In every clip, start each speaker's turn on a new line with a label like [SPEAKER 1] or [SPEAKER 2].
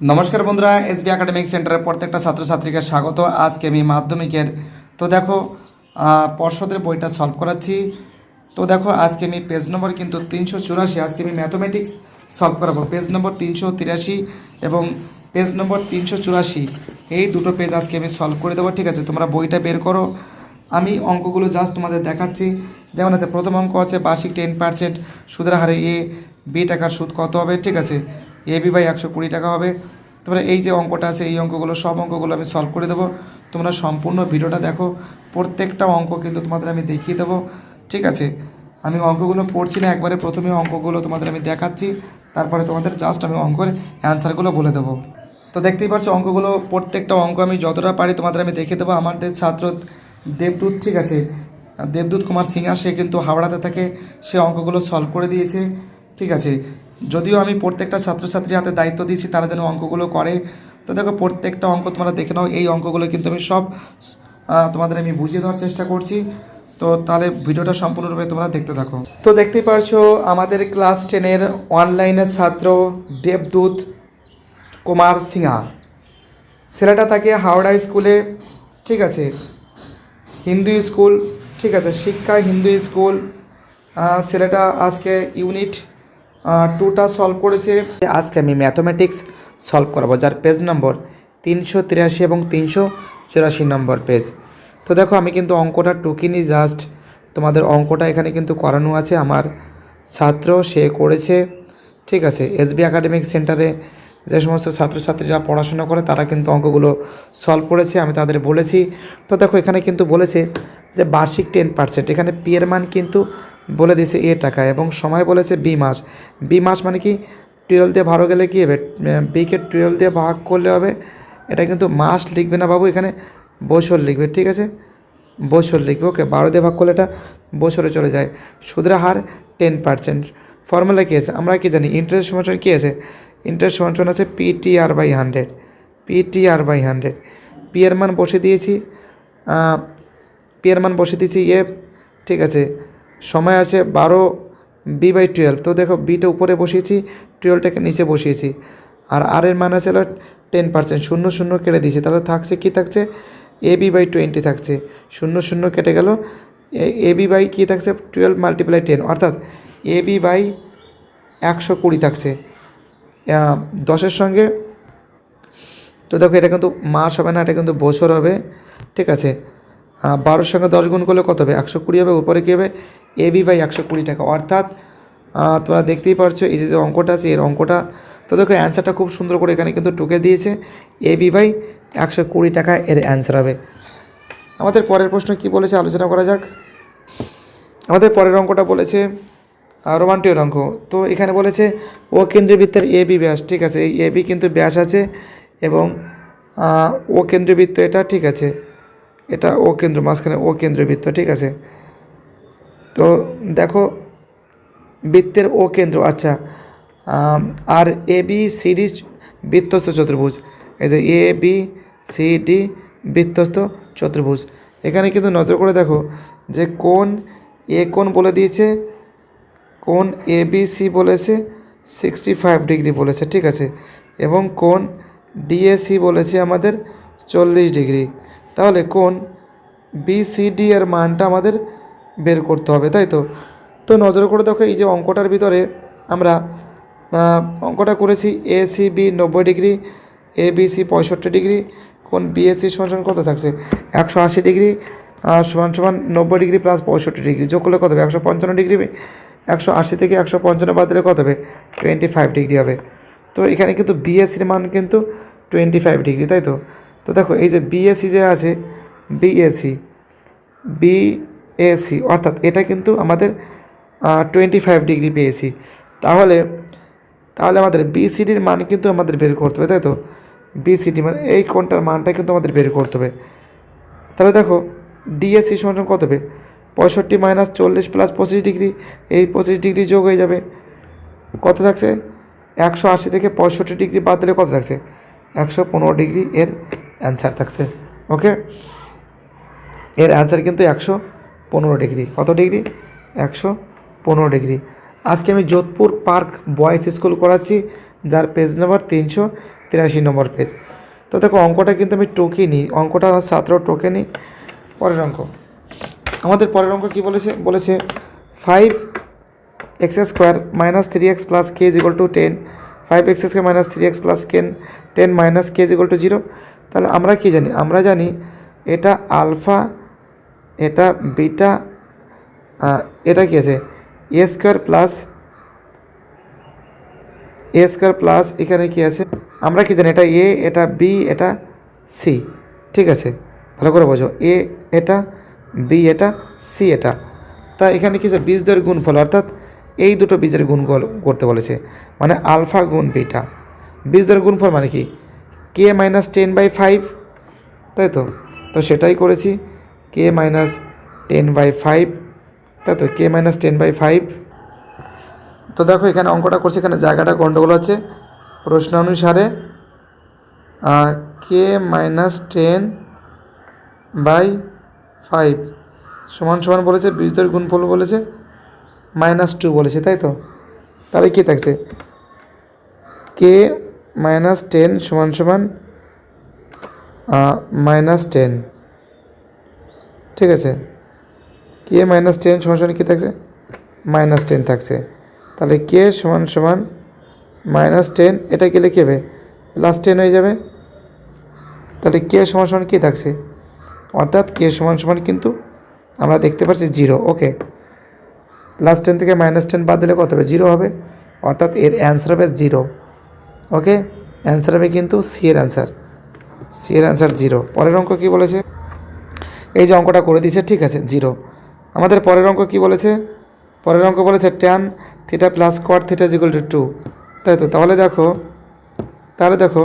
[SPEAKER 1] নমস্কার বন্ধুরা, SB academic সেন্টারের প্রত্যেকটা ছাত্রছাত্রীকে স্বাগত। আজকে আমি মাধ্যমিকের, তো দেখো পর্ষদের বইটা সলভ করাচ্ছি। তো দেখো, আজকে আমি পেজ নম্বর কিন্তু তিনশো চুরাশি, আজকে আমি ম্যাথমেটিক্স সলভ করাবো। পেজ নম্বর তিনশো তিরাশি এবং পেজ নম্বর তিনশো চুরাশি, এই দুটো পেজ আজকে আমি সলভ করে দেবো, ঠিক আছে? তোমরা বইটা বের করো। আমি অঙ্কগুলো জাস্ট তোমাদের দেখাচ্ছি। যেমন আছে, প্রথম অঙ্ক আছে বার্ষিক টেন পার্সেন্ট সুদের হারে এ বি টাকার সুদ কত হবে, ঠিক আছে? এ বি বাই একশো কুড়ি টাকা হবে। তারপরে এই যে অঙ্কটা আছে, এই অঙ্কগুলো, সব অঙ্কগুলো আমি সলভ করে দেবো। তোমরা সম্পূর্ণ ভিডিওটা দেখো। প্রত্যেকটা অঙ্ক কিন্তু তোমাদের আমি দেখিয়ে দেবো। ঠিক আছে? আমি অঙ্কগুলো পড়ছি না, একবারে প্রথমে অঙ্কগুলো তোমাদের আমি দেখাচ্ছি। তারপরে তোমাদের জাস্ট আমি অঙ্কের অ্যান্সারগুলো বলে দেবো। তো দেখতেই পাচ্ছ অঙ্কগুলো, প্রত্যেকটা অঙ্ক আমি যতটা পারি তোমাদের আমি দেখে দেবো। আমাদের ছাত্র দেবদূত, ঠিক আছে? দেবদূত কুমার সিংহা, সে কিন্তু হাওড়াতে থাকে। সে অঙ্কগুলো সলভ করে দিয়েছে। ঠিক আছে? যদিও আমি প্রত্যেকটা ছাত্রছাত্রীর হাতে দায়িত্ব দিয়েছি, তারা যেন অঙ্কগুলো করে। তো দেখো, প্রত্যেকটা অঙ্ক তোমরা দেখে নাও, এই অঙ্কগুলো কিন্তু আমি সব তোমাদের আমি বুঝিয়ে দেওয়ার চেষ্টা করছি। তো তাহলে ভিডিওটা সম্পূর্ণরূপে তোমরা দেখতে থাকো। তো দেখতেই পারছ, আমাদের ক্লাস টেনের অনলাইনের ছাত্র দেবদূত কুমার সিংহা। ছেলেটা থাকে হাওড়া স্কুলে, ঠিক আছে, হিন্দু স্কুল, ঠিক আছে, শিক্ষা হিন্দু স্কুল। ছেলেটা আজকে ইউনিট টুটা সলভ করেছে। আজকে আমি ম্যাথমেটিক্স সলভ করাবো, যার পেজ নম্বর তিনশো তিরাশি এবং তিনশো চুরাশি নম্বর পেজ তো দেখো, আমি কিন্তু অঙ্কটা টুকিনি জাস্ট তোমাদের অঙ্কটা এখানে কিন্তু করানো আছে। আমার ছাত্র সে করেছে, ঠিক আছে এসবি একাডেমিক সেন্টারে যে সমস্ত ছাত্রছাত্রীরা পড়াশোনা করে, তারা কিন্তু অঙ্কগুলো সলভ করেছে, আমি তাদের বলেছি। তো দেখো, এখানে কিন্তু বলেছে যে বার্ষিক টেন পার্সেন্ট এখানে পি এর মান কিন্তু বলে দিয়েছে এ টাকা এবং সময় বলেছে বি মাস। বি মাস মানে কি? টুয়েলভ দিয়ে ভাড়া গেলে কী হবে? বিকে টুয়েলভ দিয়ে ভাগ করলে হবে। এটা কিন্তু মাস লিখবে না বাবু, এখানে বছর লিখবে, ঠিক আছে? বছর লিখবে, ওকে, বারো দিয়ে ভাগ করলে এটা বছরে চলে যায়। সুদের হার টেন পার্সেন্ট। ফর্মুলা কী আছে? আমরা কি জানি? ইন্টারেস্ট সমান কী আছে? ইন্টারেস্ট সমান আছে P T R by hundred. P T R by hundred. P মান বসে দিয়েছি। পি মান বসে দিয়েছি এ, ঠিক আছে? সময় আছে বারো বি বাই টুয়েলভ। তো দেখো বিটা উপরে বসিয়েছি টুয়েলভটাকে নিচে বসিয়েছি। আর আর এর মান আছে হলো টেন পার্সেন্ট শূন্য শূন্য কেটে দিয়েছি। তাহলে থাকছে কি থাকছে? এ বি বাই টোয়েন্টি থাকছে। শূন্য শূন্য কেটে গেল। এ বি বাই কী থাকছে? টুয়েলভ মাল্টিপ্লাই টেন অর্থাৎ এ বি বাই একশো কুড়ি থাকছে। দশের সঙ্গে, তো দেখো এটা কিন্তু মাস হবে না, এটা কিন্তু বছর হবে। ঠিক আছে? বারোর সঙ্গে দশ গুণ করলে কত হবে? একশো কুড়ি হবে, উপরে কী হবে? এ বি বাই একশো কুড়ি টাকা। অর্থাৎ তোমরা দেখতেই পারছ, এই যে অঙ্কটা আছে, এর অঙ্কটা, তো দেখো অ্যান্সারটা খুব সুন্দর করে এখানে কিন্তু টুকে দিয়েছে। এ বি বাই একশো কুড়ি টাকা এর অ্যান্সার হবে। আমাদের পরের প্রশ্ন কি বলেছে? আলোচনা করা যাক। আমাদের পরের অঙ্কটা বলেছে রোমান্টিক অঙ্ক। তো এখানে বলেছে, ও কেন্দ্রবৃত্তের এ বি ব্যাস, ঠিক আছে? এই এ বি কিন্তু ব্যাস আছে এবং ও কেন্দ্রবৃত্ত এটা ঠিক আছে। এটা ও কেন্দ্র, মাঝখানে ও কেন্দ্রবৃত্ত ঠিক আছে? তো দেখো, বৃত্তের ও কেন্দ্র আচ্ছা আর এ, বি, সি, ডি বৃত্তস্থ চতুর্ভুজ। এই যে এ, বি, সি, ডি বৃত্তস্থ চতুর্ভুজ। এখানে কিন্তু নজর করে দেখো যে কোন এ কোন বলে দিয়েছে, কোন এ, বি, সি বলেছে সিক্সটি ফাইভ ডিগ্রি বলেছে, ঠিক আছে? এবং কোন ডিএসি বলেছে আমাদের চল্লিশ ডিগ্রি। তাহলে কোন বিসিডি এর মানটা আমাদের বের করতে হবে, তাই তো? তো নজর করে দেখো, এই যে অঙ্কটার ভিতরে আমরা অঙ্কটা করেছি এ সি বি নব্বই ডিগ্রি এ বি সি পঁয়ষট্টি ডিগ্রি, কোন বিএসসি সমান কত থাকছে? একশো আশি ডিগ্রি সমান সমান নব্বই ডিগ্রি প্লাস পঁয়ষট্টি ডিগ্রি, যোগ করলে কত হবে? একশো পঞ্চান্ন ডিগ্রি, একশো আশি থেকে একশো পঞ্চান্ন বাদ দিলে কত হবে? টোয়েন্টি ফাইভ ডিগ্রি হবে। তো এখানে কিন্তু বিএসসির মান কিন্তু টোয়েন্টি ফাইভ ডিগ্রি, তাই তো? তো দেখো, এই যে বিএসসি যে আছে বিএসসি বিএসসি অর্থাৎ এটা কিন্তু আমাদের টোয়েন্টি ফাইভ ডিগ্রি পেয়েছি। তাহলে তাহলে আমাদের বিসিডির মান কিন্তু আমাদের বের করতে হবে, তাই তো? বিসিডি মানে এই কোনটার মানটা কিন্তু আমাদের বের করতে হবে। তাহলে দেখো সমান সমান কত হবে? পঁয়ষট্টি মাইনাস চল্লিশ প্লাস পঁচিশ ডিগ্রি এই পঁচিশ ডিগ্রি যোগ হয়ে যাবে। কত থাকছে? একশো আশি থেকে পঁয়ষট্টি ডিগ্রি বাদ দিলে কত থাকছে? একশো পনেরো ডিগ্রি এর অ্যান্সার থাকছে ওকে এর অ্যান্সার কিন্তু একশো পনেরো ডিগ্রি কত ডিগ্রি একশো পনেরো ডিগ্রি আজকে আমি যোধপুর পার্ক বয়েজ স্কুল করাচ্ছি, যার পেজ নাম্বার তিনশো তিরাশি নম্বর পেজ তো দেখো, অঙ্কটা কিন্তু আমি টোকে নিই অঙ্কটা আমার ছাত্র টোকে নিই পরের অঙ্ক। আমাদের পরের অঙ্ক কী বলেছে? বলেছে five x square minus three x plus k equal to ten five x square minus three x plus k ten minus k equal to zero তাহলে আমরা কি জানি? আমরা জানি এটা আলফা, এটা বিটা এটা কি আছে? A square plus, A square plus এখানে কি আছে? আমরা কি জানি এটা এ, এটা বি, এটা সি, ঠিক আছে? ভালো করে বোঝো। এ এটা, বি এটা, সি এটা। তা এখানে কি আছে? বীজদের গুণফল, অর্থাৎ এই দুটো বীজের গুণ করতে বলেছে। মানে আলফা গুণ বিটা। বীজদের গুণফল মানে কি? K minus ten by five তাই তো? তো সেটাই করেছি। K minus ten by five তাই তো? K minus ten by five তো দেখো, এখানে অঙ্কটা করছে। এখানে জায়গাটা গণ্ডগোল আছে। প্রশ্ন অনুসারে k minus ten by five সমান সমান বলেছে বীজদের গুণফল বলেছে মাইনাস টু বলেছে, তাই তো? তাহলে কী থাকছে? কে মাইনাস টেন সমান সমান মাইনাস টেন ঠিক আছে? কে মাইনাস টেন সমান সমান কী থাকছে? মাইনাস টেন থাকছে। তাহলে কে সমান সমান মাইনাস টেন এটা গেলে কী হবে প্লাস টেন হয়ে যাবে। তাহলে কে সমান সমান কী থাকছে? অর্থাৎ কে সমান সমান কিন্তু আমরা দেখতে পাচ্ছি জিরো ওকে প্লাস টেন থেকে মাইনাস টেন বাদ দিলে কত হবে? জিরো হবে। অর্থাৎ এর অ্যান্সার হবে জিরো ওকে অ্যান্সার হবে কিন্তু সি এর অ্যান্সার সি এর অ্যান্সার জিরো পরের অঙ্ক কী বলেছে? এই যে অঙ্কটা করে দিয়েছে, ঠিক আছে জিরো আমাদের পরের অঙ্ক কী বলেছে? পরের অঙ্ক বলেছে tan theta plus cot theta equal to two তাই তো? তাহলে দেখো তাহলে দেখো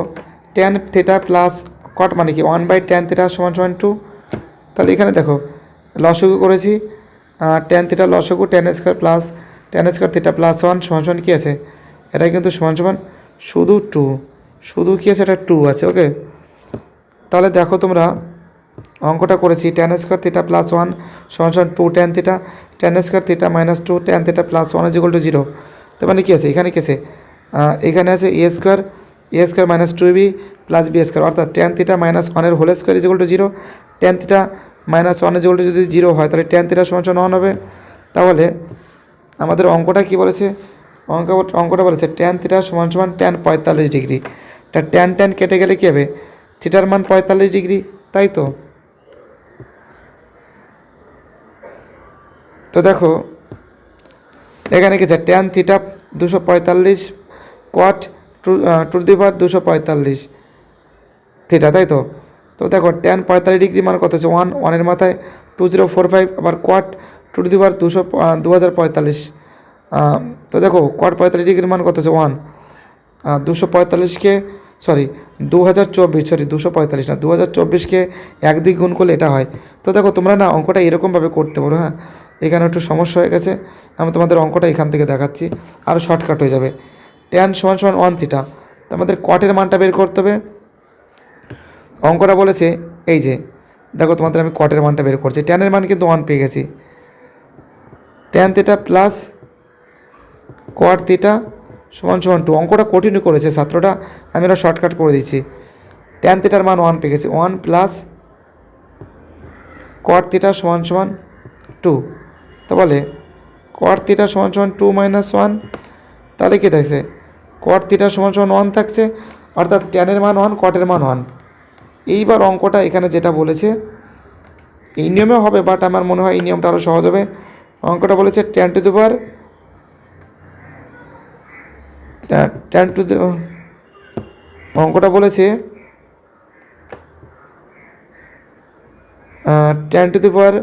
[SPEAKER 1] ট্যান থিটা প্লাস কট মানে কি? ওয়ান বাই ট্যান থিটা সমান সমান টু তাহলে এখানে দেখো, লসগু করেছি। Tan theta লসগু tan square plus tan square theta plus one সমান সমান কী আছে? এটা কিন্তু সমান সমান শুধু টু শুধু কী আছে? এটা টু আছে ওকে তাহলে দেখো তোমরা, অঙ্কটা করেছি tan square theta plus one সমান two tan theta tan square theta minus two tan theta plus one is equal to zero তার মানে কী আছে? এখানে কী আছে? এখানে আছে A square A square minus two B plus B square অর্থাৎ টেন থিটা মাইনাস ওয়ানের whole square is equal to zero tan theta minus one is equal to যদি জিরো হয়, তাহলে টেন থিটা সমান ওয়ান হবে। তাহলে আমাদের অঙ্কটা কি বলেছে? অঙ্ক অঙ্কটা বলেছে ট্যান থিটা সমান সমান ট্যান পঁয়তাল্লিশ ডিগ্রি। তা ট্যান ট্যান কেটে গেলে কী হবে? থিটার মান পঁয়তাল্লিশ ডিগ্রি, তাই তো? তো দেখো, এখানে কি আছে? ট্যান থিটা দুশো পঁয়তাল্লিশ কোয়াট টু টু দি পাওয়ার দুশো পঁয়তাল্লিশ। থিটা তাই তো? তো দেখো ট্যান পঁয়তাল্লিশ ডিগ্রি মান কত হচ্ছে? ওয়ান ওয়ানের মাথায় টু জিরো ফোর ফাইভ আবার কোয়াট টু দি পাওয়ার দুশো দু হাজার পঁয়তাল্লিশ। তো দেখো কোয়াট পঁয়তাল্লিশ ডিগ্রির মান কত হচ্ছে? ওয়ান দুশো পঁয়তাল্লিশকে সরি দু হাজার চব্বিশ সরি দুশো পঁয়তাল্লিশ না দু হাজার চব্বিশকে একদিক গুণ করলে এটা হয়। তো দেখো, তোমরা না অঙ্কটা এরকমভাবে করতে পারো হ্যাঁ? এখানে একটু সমস্যা হয়ে গেছে, আমি তোমাদের অঙ্কটা এখান থেকে দেখাচ্ছি আরও শর্টকাট হয়ে যাবে। ট্যান সমান সমান ওয়ান থিটা তো আমাদের কটের মানটা বের করতে হবে। অঙ্কটা বলেছে, এই যে, দেখো তোমাদের আমি কটের মানটা বের করছি ট্যানের মান কিন্তু ওয়ান পেয়ে গেছি। Tan theta plus cot theta সমান সমান টু অঙ্কটা কঠিনই করেছে ছাত্রটা, আমি ওরা শর্টকাট করে দিচ্ছি। ট্যান থিটার মান ওয়ান পেয়ে গেছি। ওয়ান প্লাস কোয়াট থিটা সমান সমান টু তো বলে কোয়াট থিটা সমান সমান টু মাইনাস ওয়ান তাহলে কী থাকছে? কোয়াট থিটা সমান সমান ওয়ান থাকছে, অর্থাৎ ট্যানের মান ওয়ান কটের মান ওয়ান এইবার অঙ্কটা এখানে যেটা বলেছে, এই নিয়মে হবে বাট আমার মনে হয় এই নিয়মটা আরও সহজ হবে। অঙ্কটা বলেছে tan to the power tan to অঙ্কটা বলেছে। টেন টু দি পাওয়ার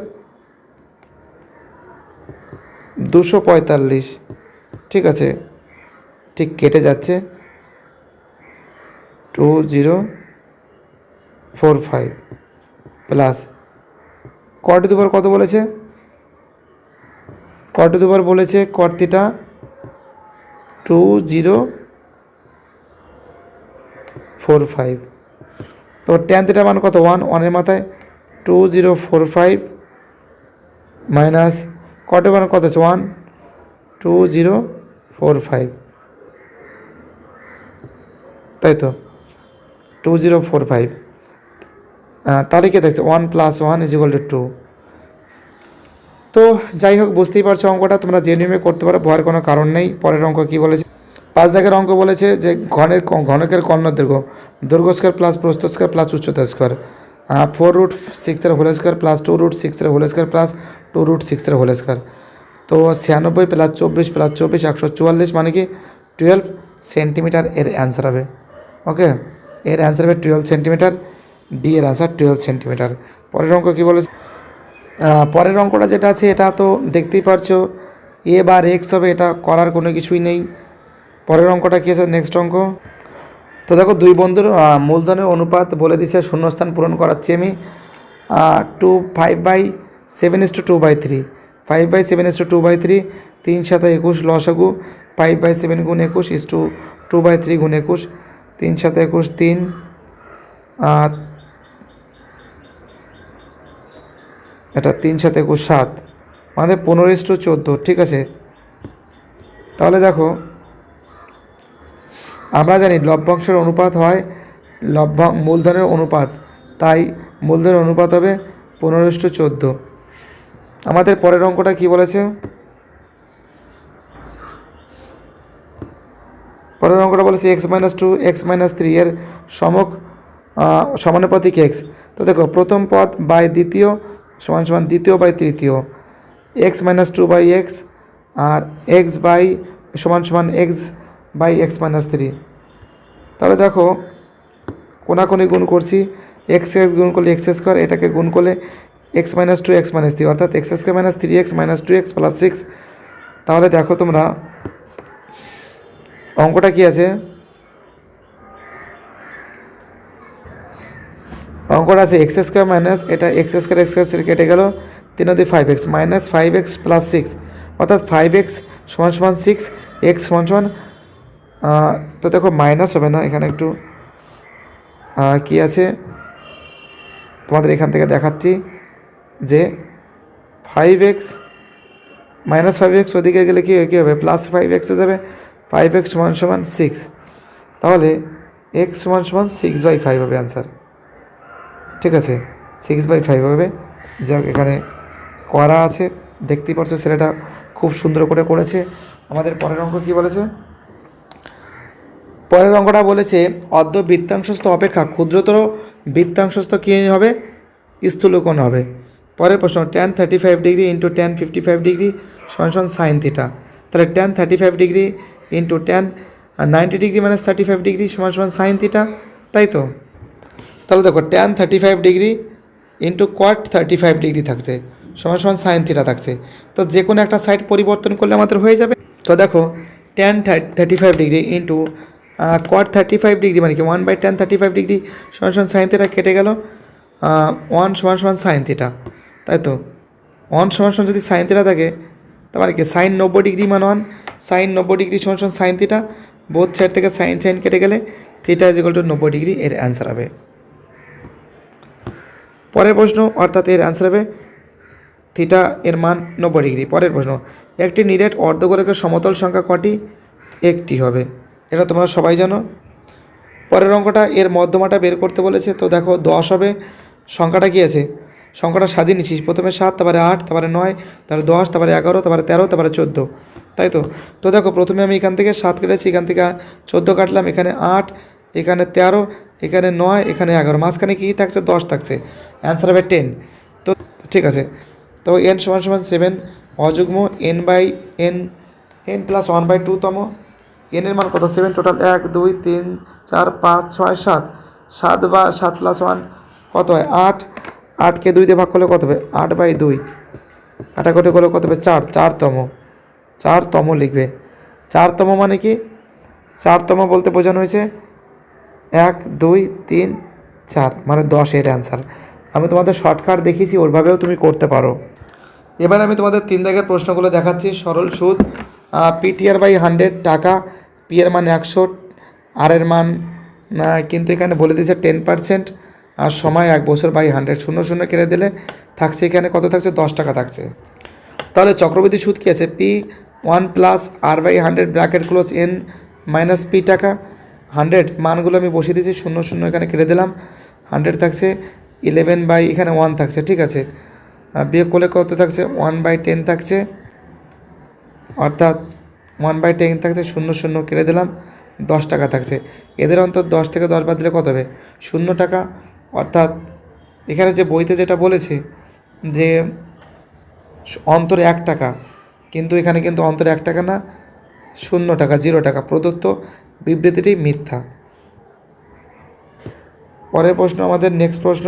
[SPEAKER 1] দুশো পঁয়তাল্লিশ। ঠিক আছে। ঠিক কেটে যাচ্ছে। Two zero four five plus. Cot দুবার কত বলেছে? কট দুবার বলেছে cot theta two zero four five তো টেন থিটা মান কত? ওয়ান ওয়ানের মাথায় two zero four five minus কটের মান কত আছে one two zero four five তাই তো? টু জিরো ফোর ফাইভ তাহলে কে দেখছে? One plus one is equal to two তো যাই হোক, বুঝতেই পারছ অঙ্কটা, তোমরা যে নিয়মে করতে পারো ভয়ের কোনো কারণ নেই। পরের অঙ্ক কী বলেছে? পাঁচ দাগের অঙ্ক বলেছে যে ঘনের ঘনকের কর্ণ দৈর্ঘ্য দৈর্ঘ্য স্কোয়ার প্লাস প্রস্থ স্কোয়ার প্লাস উচ্চতা স্কোয়ার ফোর রুট সিক্সের whole square plus two root সিক্সের whole square plus two root সিক্সের হোল স্কোয়ার তো ছিয়ানব্বই প্লাস চব্বিশ প্লাস চব্বিশ, একশো চুয়াল্লিশ মানে কি টুয়েলভ সেন্টিমিটার এর অ্যান্সার হবে। ওকে এর অ্যান্সার হবে টুয়েলভ সেন্টিমিটার ডি এর অ্যান্সার টুয়েলভ সেন্টিমিটার পরের অঙ্ক কী বলেছে? পরের অঙ্কটা যেটা আছে, এটা তো দেখতেই পারছ। এ বার এক্স হবে, এটা করার কোনো কিছুই নেই। পরের অঙ্কটা কী আছে? নেক্সট অঙ্ক। তো দেখো, দুই বন্ধুর মূলধনের অনুপাত বলে দিছে শূন্যস্থান পূরণ করাচ্ছি আমি। Two five by seven is two two by three five by seven is two two by three তিন সাথে একুশ লসাগু ফাইভ বাই সেভেন গুণ একুশ is two two by three গুণ একুশ। তিন সাথে একুশ, তিন আর এটা তিন সাথে একুশ সাত। মানে পনেরো ইস টু চোদ্দ, ঠিক আছে? তাহলে দেখো, আমরা জানি লভ্যাংশের অনুপাত হয় লভ্য, মূলধনের অনুপাত। তাই মূলধনের অনুপাত হবে পনেরো ইস্টু চোদ্দ। আমাদের পরের অঙ্কটা কি বলেছে? পরের অঙ্কটা বলেছে x minus two x minus three এর সমক সমানুপাতিক এক্স তো দেখো, প্রথম পদ বাই দ্বিতীয় সমান সমান দ্বিতীয় বাই তৃতীয়। X minus two by x R x by সমান সমান x by x minus three তাহলে দেখো, কোনাকুনি গুণ করছি এক্স এক্স গুণ করলে এক্স স্কোয়ার এটাকে গুণ করলে x minus two x minus three অর্থাৎ x square minus three x minus two x plus six তাহলে দেখো তোমরা, অঙ্কটা কি আছে? অঙ্কটা আছে এক্স স্কোয়ার মাইনাস এটা এক্স স্কোয়ার এক্স স্কোয়ার কেটে গেল, তিন দুই five x minus five x plus six অর্থাৎ ফাইভ এক্স সমান সমান সিক্স এক্স সমান সমান তো দেখো মাইনাস হবে না, এখানে একটু কি আছে? তোমাদের এখান থেকে দেখাচ্ছি যে five x minus five x ওদিকে গেলে কী কী হবে? প্লাস ফাইভ এক্স হয়ে যাবে ফাইভ এক্স সমান সমান সিক্স তাহলে এক্স সমান সমান সিক্স বাই ফাইভ হবে অ্যান্সার ঠিক আছে সিক্স বাই ফাইভ হবে। যাক, এখানে করা আছে। দেখতেই পারছ, ছেলেটা খুব সুন্দর করে করেছে। আমাদের পরের অঙ্ক কী বলেছে? পরের অঙ্কটা বলেছে, অর্ধ বৃত্তাংশস্থ অপেক্ষা ক্ষুদ্রতর বৃত্তাংশস্থ কী হবে? স্থূলকোণ হবে। পরের প্রশ্ন tan thirty five degree into tan fifty five degree সমান সমান সাইন থিটা তাহলে tan thirty five degree into tan ninety degree minus thirty five degree সমান সমান সাইন থিটা তাই তো? তাহলে দেখো tan thirty five degree into cot thirty five degree থাকছে, সমান সমান সাইন থিটা থাকছে। তো যে কোনো একটা সাইড পরিবর্তন করলে আমাদের হয়ে যাবে। তো দেখো tan thirty five degree into cot thirty five degree মানে কি? One by tan thirty five degree সমান সমান সাইন থিটা কেটে গেল ওয়ান সমান সমান সাইন থিটা তাই তো? ওয়ান সমান সমান যদি সাইন থিটা থাকে তার মানে কি? সাইন নব্বই ডিগ্রি মান ওয়ান সাইন নব্বই ডিগ্রি সমান সমান সাইন থিটা বোথ সাইড থেকে সাইন সাইন কেটে গেলে থিটা ইজ ইকুয়াল টু নব্বই ডিগ্রি এর অ্যান্সার হবে। পরের প্রশ্ন, অর্থাৎ এর অ্যান্সার হবে থিটা এর মান নব্বই ডিগ্রি পরের প্রশ্ন, একটি নিরেট অর্ধগোলকের সমতল সংখ্যা কটি? একটি হবে। এটা তোমরা সবাই জানো। পরের অঙ্কটা, এর মধ্যমাটা বের করতে বলেছে, তো দেখো দশ হবে। সংখ্যাটা কী আছে? সংখ্যাটা সাজিয়ে নিচ্ছিস প্রথমে সাত, তারপরে আট, তারপরে নয়, তারপরে দশ, তারপরে এগারো, তারপরে তেরো, তারপরে চোদ্দ। তাই তো? তো দেখো, প্রথমে আমি এখান থেকে সাত কেটেছি, এখান থেকে চোদ্দ কাটলাম, এখানে আট, এখানে তেরো এখানে নয়, এখানে এগারো। মাঝখানে কী থাকছে? দশ থাকছে। অ্যান্সার হবে টেন তো ঠিক আছে। তো এন সমান সমান সেভেন অযুগ্ম n by n n plus one by two তম। এনের মান কত? সেভেন টোটাল এক, দুই, তিন, চার, পাঁচ, ছয়, সাত। সাত বা সাত প্লাস ওয়ান কত হয়? আট। আটকে দুই দিয়ে ভাগ করলে কত হবে? আট বাই দুই। আটা কোটে করলে কত হবে? চার। চারতম চারতম লিখবে। চারতম মানে কি? চারতম বলতে বোঝানো হয়েছে এক, দুই, তিন, চার মানে দশের অ্যান্সার আমি তোমাদের শর্টকাট দেখিয়েছি, ওইভাবেও তুমি করতে পারো। এবার আমি তোমাদের তিন দাগের প্রশ্নগুলো দেখাচ্ছি, সরল সুদ পিটিআর বাই হান্ড্রেড টাকা পি এর মান একশো আর এর মান কিন্তু এখানে বলে দিয়েছে টেন পার্সেন্ট আর সময় এক বছর বাই হান্ড্রেড শূন্য শূন্য কেটে দিলে থাকছে এখানে কত থাকছে? দশ টাকা থাকছে। তাহলে চক্রবৃদ্ধি সুদ কী আছে? P one plus r by hundred bracket close n minus p টাকা হান্ড্রেড মানগুলো আমি বসিয়ে দিয়েছি, শূন্য শূন্য এখানে কেটে দিলাম। হান্ড্রেড থাকছে, ইলেভেন বাই এখানে ওয়ান থাকছে, ঠিক আছে। বিয়োগ করলে কত থাকছে? ওয়ান বাই টেন থাকছে। অর্থাৎ ওয়ান বাই টেন থাকছে, শূন্য শূন্য কেটে দিলাম, দশ টাকা থাকছে। এদের অন্তর দশ থেকে দশ বাদ দিলে কত হবে? শূন্য টাকা। অর্থাৎ এখানে যে বইতে যেটা বলেছে যে অন্তরে এক টাকা, কিন্তু এখানে কিন্তু অন্তরে এক টাকা না, শূন্য টাকা, জিরো টাকা। প্রদত্ত বিবৃতিটি মিথ্যা। পরের প্রশ্ন, আমাদের নেক্সট প্রশ্ন।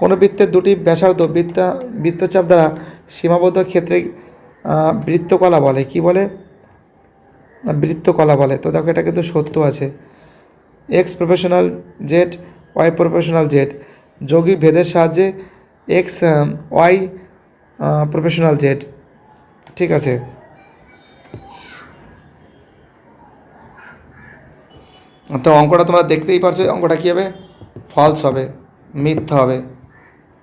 [SPEAKER 1] কোনো বৃত্তের দুটি ব্যাসার্ধ বৃত্তা, বৃত্তচাপ দ্বারা সীমাবদ্ধ ক্ষেত্রে বৃত্তকলা বলে? কি বলে? বৃত্তকলা বলে। তো দেখো, এটা কিন্তু সত্য আছে। X proportional z y proportional z যৌগিক ভেদের সাহায্যে এক্স ওয়াই প্রফেশনাল জেড ঠিক আছে? তো অঙ্কটা তোমরা দেখতেই পারছ অঙ্কটা কী হবে? ফলস হবে, মিথ্যা হবে।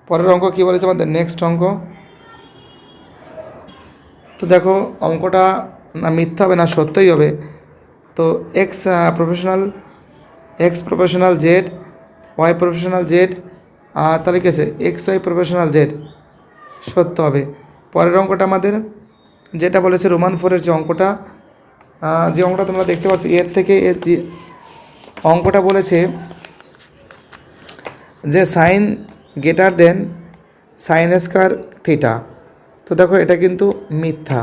[SPEAKER 1] পরের অঙ্ক কী বলেছে আমাদের? নেক্সট অঙ্ক। তো দেখো, অঙ্কটা না মিথ্যা হবে না সত্যই হবে। তো x proportional x proportional z y proportional z তাহলে কী আছে? এক্স ওয়াই প্রফেশনাল জেড সত্য হবে। পরের অঙ্কটা আমাদের, যেটা বলেছে রোমান ফোরের যে অঙ্কটা যে অঙ্কটা তোমরা দেখতে পাচ্ছ, এর থেকে এর অঙ্কটা বলেছে যে sine greater then sine square theta তো দেখো, এটা কিন্তু মিথ্যা।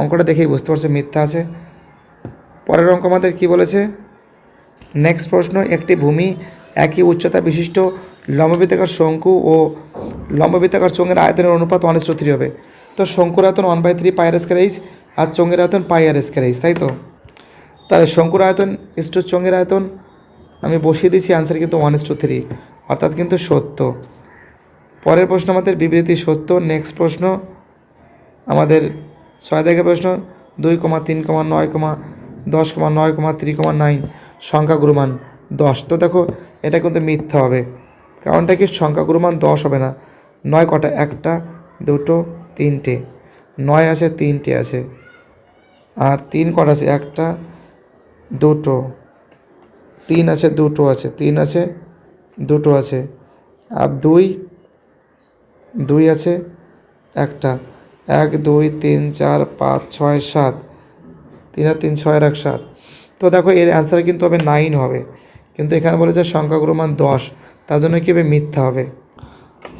[SPEAKER 1] অঙ্কটা দেখেই বুঝতে পারছ, মিথ্যা আছে। পরের অঙ্ক আমাদের কি বলেছে? নেক্সট প্রশ্ন, একটি ভূমি একই উচ্চতা বিশিষ্ট লম্ববৃত্তাকার শঙ্কু ও লম্ববৃত্তাকার চোঙের আয়তনের অনুপাত ওয়ান থ্রি হবে। তো শঙ্কুর আয়তন ওয়ান বাই থ্রি পায়ের স্কোয়ার আর চোঙের আয়তন পাই আর স্কোয়ার তাই তো? তাহলে শঙ্কুর আয়তন ইস টু চোঙের আয়তন আমি বসিয়ে দিয়েছি অ্যান্সার কিন্তু ওয়ান ইস টু থ্রি অর্থাৎ কিন্তু সত্য। পরের প্রশ্ন আমাদের বিবৃতি সত্য নেক্সট প্রশ্ন আমাদের, ছয় দেখে প্রশ্ন, দুই কমা, তিন কমা, নয় কমা, দশ কমা, নয় কমা থ্রি কমা নাইন সংখ্যা গুরুমান দশ। তো দেখো, এটা কিন্তু মিথ্যা হবে। কারণটা কি? সংখ্যা গুরুমান দশ হবে না। নয় কটা? একটা, দুটো, তিনটে। নয় আছে, তিনটে আছে। আর তিন কটা আছে? একটা, দুটো। তিন আছে, দুটো আছে, তিন আছে, দুটো আছে। আর দুই দুই আছে, একটা। এক, দুই, তিন, চার, পাঁচ, ছয়, সাত। তিন আর তিন, ছয় এক, সাত। তো দেখো, এর অ্যান্সার কিন্তু হবে নাইন হবে। কিন্তু এখানে বলেছে সংখ্যাগুরু মান দশ। তার জন্য কী হবে? মিথ্যা হবে।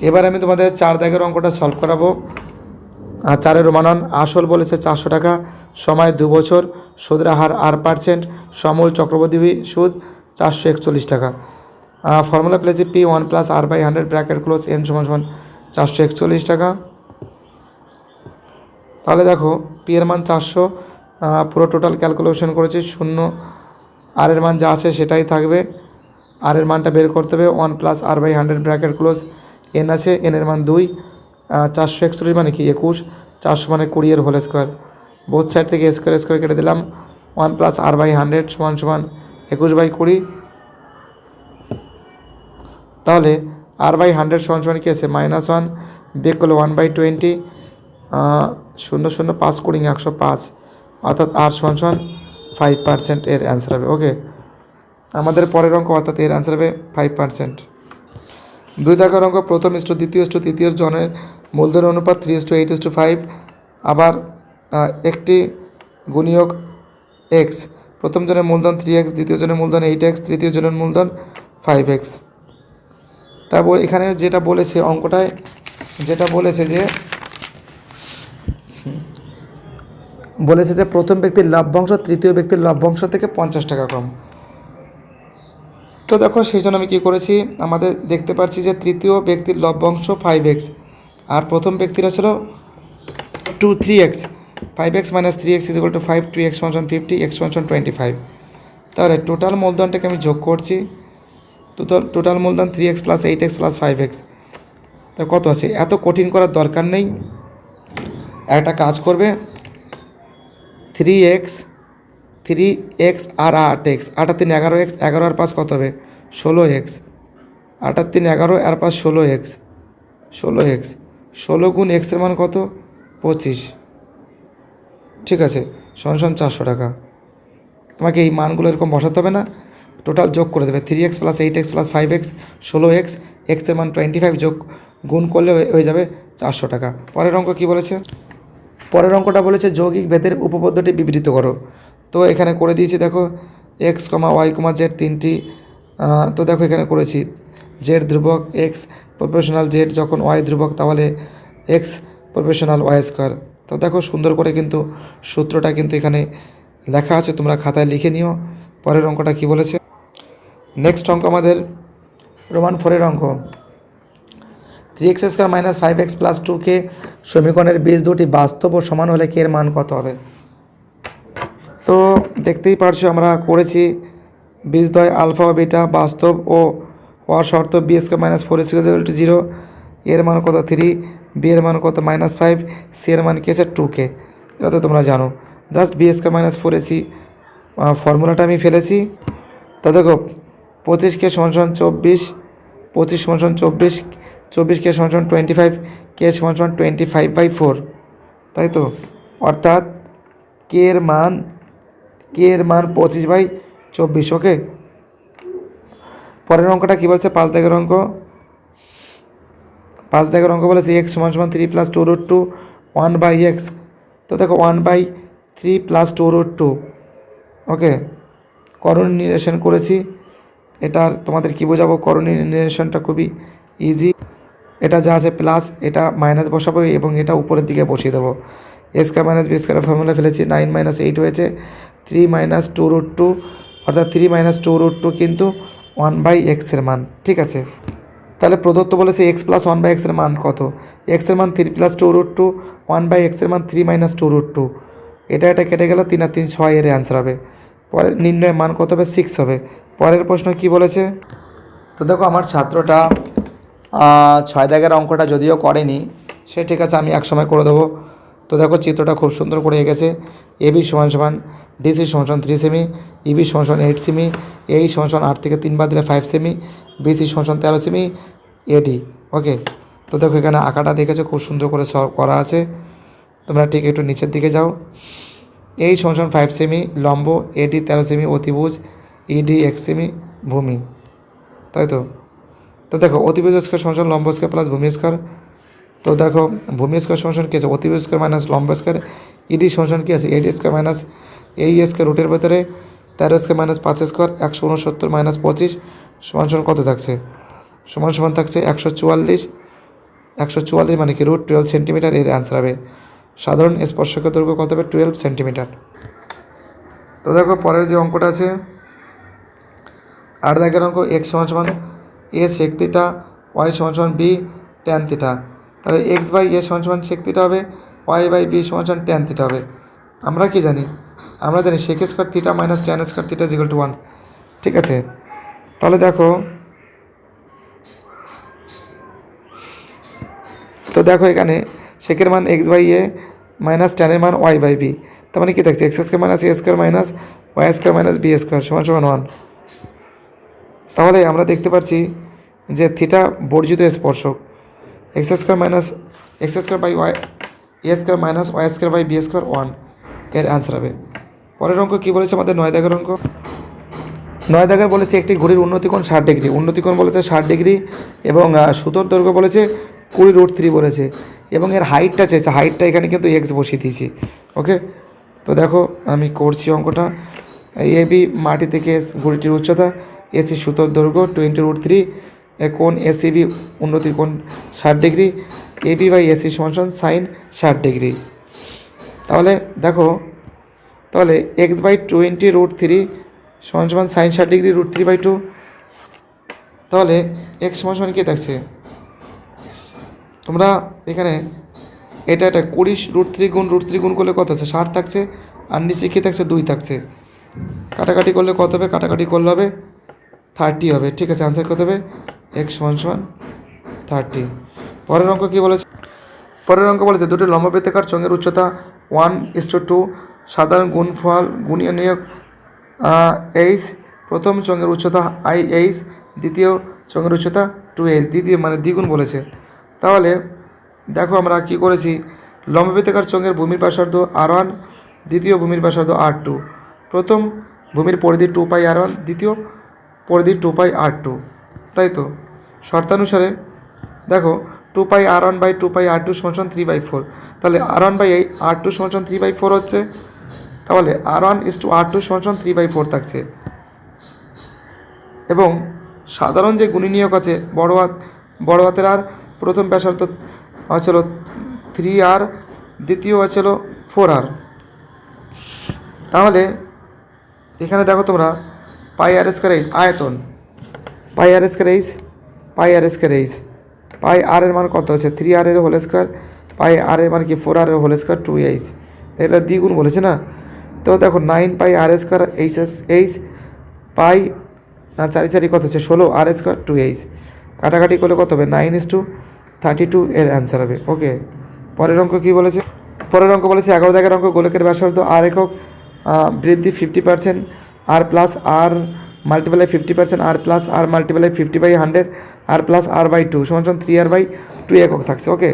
[SPEAKER 1] এবার আমি তোমাদের চার দাগের অঙ্কটা সলভ করাবো। আর চারের রোমানন আসল বলেছে চারশো টাকা, সময় দু বছর, সুদের হার আর পার্সেন্ট সমূল চক্রবর্তী সুদ চারশো একচল্লিশ টাকা। ফর্মুলা প্লেসে p one plus r by hundred bracket close n সমান সমান চারশো একচল্লিশ টাকা। তাহলে দেখো পি এর মান চারশো পুরো টোটাল ক্যালকুলেশন করেছি শূন্য। আর এর মান যা আছে সেটাই থাকবে। আর এর মানটা বের করতে হবে one plus r by hundred bracket close n আছে এন এর মান দুই। চারশো একচল্লিশ মানে কি? একুশ। চারশো মানে কুড়ি এর হোল স্কোয়ার বোথ সাইড থেকে স্কোয়ার স্কোয়ার কেটে দিলাম। One plus r by hundred সমান সমান একুশ বাই কুড়ি। তাহলে আর বাই হান্ড্রেড সমান সমান কি আছে? মাইনাস ওয়ান বেক করলে ওয়ান বাই টোয়েন্টি শূন্য শূন্য পাঁচ কুড়ি একশো পাঁচ। অর্থাৎ আর সমান সমান ফাইভ পার্সেন্ট এর অ্যান্সার হবে ওকে আমাদের পরের অঙ্ক, অর্থাৎ এর অ্যান্সার হবে ফাইভ পার্সেন্ট দুই দাগের অঙ্ক, প্রথম ইস্টু দ্বিতীয় ইস্টু তৃতীয় জনের মূলধন অনুপাত three is to eight is to five আবার একটি গুণিয়োগ এক্স প্রথম জনের মূলধন থ্রি এক্স দ্বিতীয় জনের মূলধন এইট এক্স তৃতীয় জনের মূলধন ফাইভ এক্স তারপর এখানে যেটা বলেছে অঙ্কটায়, যেটা বলেছে যে বলেছে যে প্রথম ব্যক্তির লভ্যাংশ তৃতীয় ব্যক্তির লভ্যাংশ থেকে পঞ্চাশ টাকা কম। তো দেখো, সেই জন্য আমি কী করেছি, আমাদের দেখতে পাচ্ছি যে তৃতীয় ব্যক্তির লভ্যাংশ ফাইভ এক্স আর প্রথম ব্যক্তিরা ছিল two three x five x minus three x is equal to five two x one fifty x one twenty five তাহলে টোটাল মূলধনটাকে আমি যোগ করছি। টোটাল টোটাল মূলধন three x plus eight x plus five x তা কত আছে? এত কঠিন করার দরকার নেই। একটা কাজ করবে। থ্রি এক্স থ্রি এক্স আর আট এক্স আটার তিন, এগারো এক্স এগারো আর পাঁচ কত হবে? ষোলো এক্স আটার তিন, এগারো আর পাঁচ, ষোলো এক্স ষোলো এক্স ষোলো গুণ এক্সের মান কত? পঁচিশ। ঠিক আছে সমান চারশো টাকা। তোমাকে এই মানগুলো এরকম বসাতে হবে না টোটাল যোগ করে দেবে। Three x plus eight x plus five x ষোলো এক্স এক্সের মান টোয়েন্টি ফাইভ যোগ গুণ করলে হয়ে- হয়ে যাবে চারশো টাকা। পরের অঙ্ক কী বলেছে? পরের অঙ্কটা বলেছে যৌগিক ভেদের উপপাদ্যটি বিবৃত করো। তো এখানে করে দিয়েছি, দেখো x comma y comma z তিনটি তো দেখো এখানে করেছি জেড ধ্রুবক এক্স প্রফেশনাল জেড যখন ওয়াই ধ্রুবক, তাহলে এক্স প্রফেশনাল ওয়াই স্কোয়ার তো দেখো সুন্দর করে কিন্তু সূত্রটা কিন্তু এখানে লেখা আছে, তোমরা খাতায় লিখে নিও। পরের অঙ্কটা কি বলেছে? নেক্সট অঙ্ক আমাদের রোমান ফোরের অঙ্ক। Three x square minus five x plus two কে সমীকরণের বীজ দুটি বাস্তব ও সমান হলে এর মান কত হবে? তো দেখতেই পারছ আমরা করেছি বীজদ্বয় আলফা ও বিটা বাস্তব ও হওয়ার শর্ত b square minus four square zero এর মান কত থ্রি বি এর মান কত মাইনাস ফাইভ সি এর মান কি আছে টু কে এটা তো তোমরা জানো। Just b square minus four ac ফর্মুলাটা আমি ফেলেছি। তা দেখো, পঁচিশ কে সমান চব্বিশ, পঁচিশ সমান চব্বিশ চব্বিশ কে সমান টোয়েন্টি ফাইভ কে সমান সমান টোয়েন্টি ফাইভ বাই ফোর তাই তো? অর্থাৎ কে এর মান কে এর মান পঁচিশ বাই চব্বিশ ওকে পরের অঙ্কটা কী বলছে? পাঁচ দাগের অঙ্ক। পাঁচ দাগের অঙ্ক বলেছে এক্স সমান সমান three plus two root two one by x তো দেখো one by three plus two root two ওকে করণীয় নির্দেশন করেছি। এটার তোমাদের কী বোঝাবো? করণীয় নির্দেশনটা খুবই ইজি এটা যা আছে প্লাস এটা মাইনাস বসাবো এবং এটা উপরের দিকে বসিয়ে দেবো। Square minus b square formula ফেলেছি নাইন মাইনাস এইট হয়েছে। Three minus two root two অর্থাৎ three minus two root two কিন্তু ওয়ান বাই এক্সের মান। ঠিক আছে? তাহলে প্রদত্ত বলেছে এক্স প্লাস ওয়ান বাই এক্সের মান কত? এক্সের মান three plus two root two one by এক্সের মান three minus two root two এটা এটা কেটে গেল তিন আর তিন ছয় এর অ্যান্সার হবে। পরের নির্ণয়ের মান কত হবে? সিক্স হবে। পরের প্রশ্ন কি বলেছে? তো দেখো আমার ছাত্রটা ছয় দাগের অঙ্কটা যদিও করেনি, সে ঠিক আছে, আমি একসময় করে দেবো। তো দেখো চিত্রটা খুব সুন্দর করে এঁকেছে। বি সমান সমান ডিসি সমান সমান থ্রি সেমি ইবি সমান সমান এইট সেমি এই সমান সমান আট থেকে তিন বাদ দিলে ফাইভ সেমি বিসি সমান সমান তেরো সেমি এডি ওকে তো দেখো এখানে আঁকাটা দেখেছ, খুব সুন্দর করে সলভ করা আছে। তোমরা ঠিক একটু নিচের দিকে যাও। এই সমান ফাইভ সেমি লম্ব এডি তেরো সেমি অতিভুজ ইডি এক সেমি ভূমি। তাই তো? তো দেখো, অতিভুজ স্কোয়ার সমান লম্ব স্কোয়ার প্লাস ভূমি স্কোয়ার। তো দেখো, ভূমি স্কোয়ার সমান কী আছে? অতিভুজ স্কোয়ার মাইনাস লম্ব স্কোয়ার। ইডি সমান কী আছে? এডি স্কোয়ার মাইনাস এই স্কোয়ার রুটের ভেতরে। তেরো স্কোয়ার মাইনাস পাঁচ স্কোয়ার, একশো উনসত্তর মাইনাস পঁচিশ। সমান সমান কত থাকছে? সমান সমান থাকছে একশো চুয়াল্লিশ। একশো চুয়াল্লিশ মানে কি? রুট টুয়েলভ সেন্টিমিটার এর অ্যান্সার হবে। সাধারণ স্পর্শক দৈর্ঘ্য কত হবে? টুয়েলভ সেন্টিমিটার তো দেখো, পরের যে অঙ্কটা আছে আট দাগের অঙ্ক এক্স সমান সমান এ সেক থিটা ওয়াই সমান সমান বি ট্যান থিটা তাহলে এক্স বাই এ সমান সমান সেক হবে ওয়াই বাই বি সমান সমান ট্যান থিটা হবে। আমরা কি জানি? আমরা জানি sec square theta minus tan square theta is equal to one ঠিক আছে? তাহলে দেখো, তো দেখো এখানে শেখের মান এক্স বাই এ মাইনাস টেনের মান ওয়াই বাই বি তার মানে কী থাকছে x square minus a square minus y square minus b square সমান সমান ওয়ান তাহলে আমরা দেখতে পাচ্ছি যে থিটা বর্জিত স্পর্শক। X square minus x square by y a square minus y square by b square ওয়ানের অ্যান্সার হবে। পরের অঙ্ক কী বলেছে আমাদের? নয় দাগের অঙ্ক। নয় দাগের বলেছে একটি ঘড়ির উন্নতিকোণ ষাট ডিগ্রি। উন্নতিকোণ বলেছে ষাট ডিগ্রি এবং সুতোর দৈর্ঘ্য বলেছে কুড়ি রুট থ্রি বলেছে এবং এর হাইটটা চেয়েছে, হাইটটা এখানে কিন্তু এক্স বসিয়ে দিয়েছি। ওকে তো দেখো, আমি করছি অঙ্কটা। এ বি মাটি থেকে ঘড়িটির উচ্চতা এসি সুতোর দৈর্ঘ্য টোয়েন্টি রুট থ্রি কোন এসিবি উন্নতির কোণ ষাট ডিগ্রি এবি বাই এসি সমান সাইন ষাট ডিগ্রি। তাহলে দেখো, তাহলে x by twenty root three সমান সমান সাইন ষাট degree root three by two তাহলে এক্স সমান সমান কী থাকছে তোমরা এখানে এটা এটা কুড়ি রুট থ্রি গুণ রুট থ্রি গুণ করলে কত আছে? ষাট থাকছে। আর নিচে কী থাকছে? দুই থাকছে। কাটাকাটি করলে কত হবে? কাটাকাটি করলে হবে থার্টি হবে। ঠিক আছে আনসার কত হবে। এক্স সমান সমান থার্টি পরের অঙ্ক কী বলেছে? পরের অঙ্ক বলেছে, দুটি লম্ববৃত্তাকার চোঙের উচ্চতা ওয়ান ইস টু টু সাধারণ গুণফল, গুণীয় নিয়োগ এইচ প্রথম চোঙের উচ্চতা আই এইচ দ্বিতীয় চোঙের উচ্চতা টু এইচ দ্বিতীয় মানে দ্বিগুণ বলেছে। তাহলে দেখো আমরা কি করেছি? লম্ববৃত্তাকার চোঙের ভূমির ব্যাসার্ধ আর ওয়ান দ্বিতীয় ভূমির ব্যাসার্ধ আর টু প্রথম ভূমির পরিধি টু পাই আর ওয়ান দ্বিতীয় পরিধি টু পাই আর টু তাই তো? শর্তানুসারে দেখো two pi r one by two pi r two সমান থ্রি বাই ফোর তাহলে আর ওয়ান বাই এই আর টু সমান থ্রি বাই ফোর হচ্ছে তাহলে r one is to r two সমান থ্রি বাই ফোর থাকছে। এবং সাধারণ যে গুণী নিয়োগ আছে, বড় হাত, বড় হাতের আর প্রথম ব্যাসার্ধ হচ্ছিল থ্রি আর, দ্বিতীয় হয়েছিল ফোর আর। তাহলে এখানে দেখো তোমরা, পাই আর স্কোয়ার এইচ, আয়তন। Pi r square h, pi r square h. Pi r এর মান কত আছে থ্রি আর এর হোল স্কোয়ার, পাই আর এর মান কি? ফোর আর এর হোল স্কোয়ার টু এইচ। এটা দ্বিগুণ বলেছে না? তো দেখো nine pi r square h s h pi, না চারি চারি কত হচ্ছে? ষোলো আর স্কোয়ার টু এইচ। কাটাকাটি করলে কত হবে? Nine is to thirty two এর অ্যান্সার হবে। ওকে, পরের অঙ্ক কী বলেছে? পরের অঙ্ক বলেছে এগারো দাগের অঙ্ক গোলকের ব্যাসার্ধ আর একক বৃদ্ধি fifty percent r plus r multiply fifty percent r plus r multiply fifty by hundred r plus r by two সমান সমান থ্রি আর বাই টু একক থাকছে। ওকে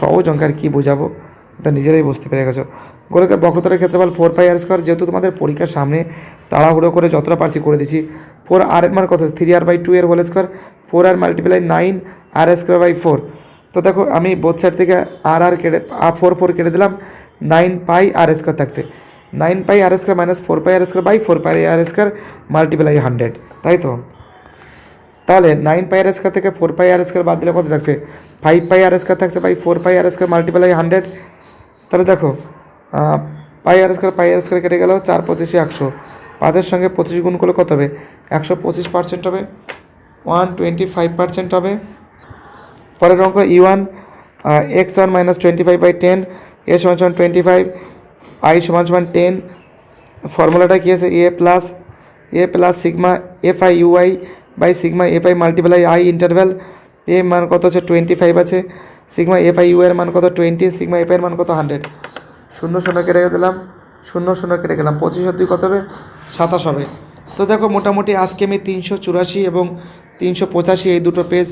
[SPEAKER 1] সহজ অঙ্ক, আর কী বোঝাবো? তা নিজেরাই বুঝতে পেরে গেছো গোলকের বক্রতরের ক্ষেত্রফল ফোর পাই আর স্কোয়ার যেহেতু তোমাদের পরীক্ষার সামনে তাড়াহুড়ো করে যতটা পারছি করে দিছি ফোর আর এর মান কত থ্রি আর বাই টু এর whole square four r multiply nine r square by four তো দেখো আমি বোথ সাইড থেকে আর আর কেটে ফোর ফোর কেটে দিলাম নাইন পাই আর স্কোয়ার থাকছে nine pi r square minus four pi r square by four pi r square multiply hundred তাই তো তাহলে নাইন পাই আর স্কোয়ার থেকে ফোর পাই আর স্কোয়ার বাদ দিলে কত থাকছে ফাইভ পাই আর স্কোয়ার থাকছে by four pi r square multiply hundred তাহলে দেখো পাই আর স্কোয়ার, পাই আর স্কোয়ার কেটে গেল চার পঁচিশে একশো। পাঁচের সঙ্গে পঁচিশ গুণ করলে কত হবে? একশো পঁচিশ পার্সেন্ট হবে। ওয়ান টোয়েন্টি ফাইভ পার্সেন্ট হবে। পরের অঙ্ক ই one x one minus twenty five by ten a সমান সমান টোয়েন্টি ফাইভ আই সমান সমান টেন ফর্মুলাটা কী আছে? A plus a plus sigma f i u i by sigma f i multiply i interval a মান কত আছে? টোয়েন্টি ফাইভ আছে। সিগমা এফ আই ইউ এর মান কত? টোয়েন্টি সিগমা এফ এর মান কত? হান্ড্রেড শূন্য শূন্য কেটে দিলাম শূন্য শূন্য কেটে গেলাম। পঁচিশ দুই কত হবে? সাতাশ হবে। তো দেখো, মোটামুটি আজকে আমি তিনশো চুরাশি এবং তিনশো পঁচাশি এই দুটো পেজ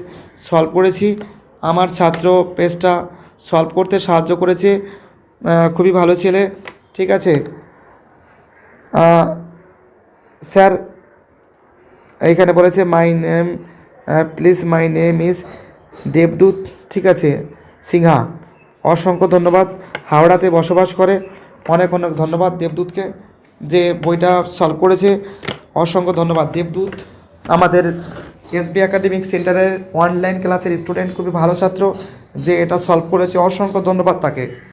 [SPEAKER 1] সলভ করেছি। আমার ছাত্র পেজটা সলভ করতে সাহায্য করেছে। খুবই ভালো ছেলে। ঠিক আছে? স্যার, এইখানে বলেছে my name please my name is Debdut. ঠিক আছে, সিংহা, অসংখ্য ধন্যবাদ। হাওড়াতে বসবাস করে। অনেক অনেক ধন্যবাদ দেবদূতকে যে বইটা সলভ করেছে। অসংখ্য ধন্যবাদ দেবদূত। আমাদের এসবি একাডেমিক সেন্টারের অনলাইন ক্লাসের স্টুডেন্ট খুবই ভালো ছাত্র যে এটা সলভ করেছে। অসংখ্য ধন্যবাদ তাকে।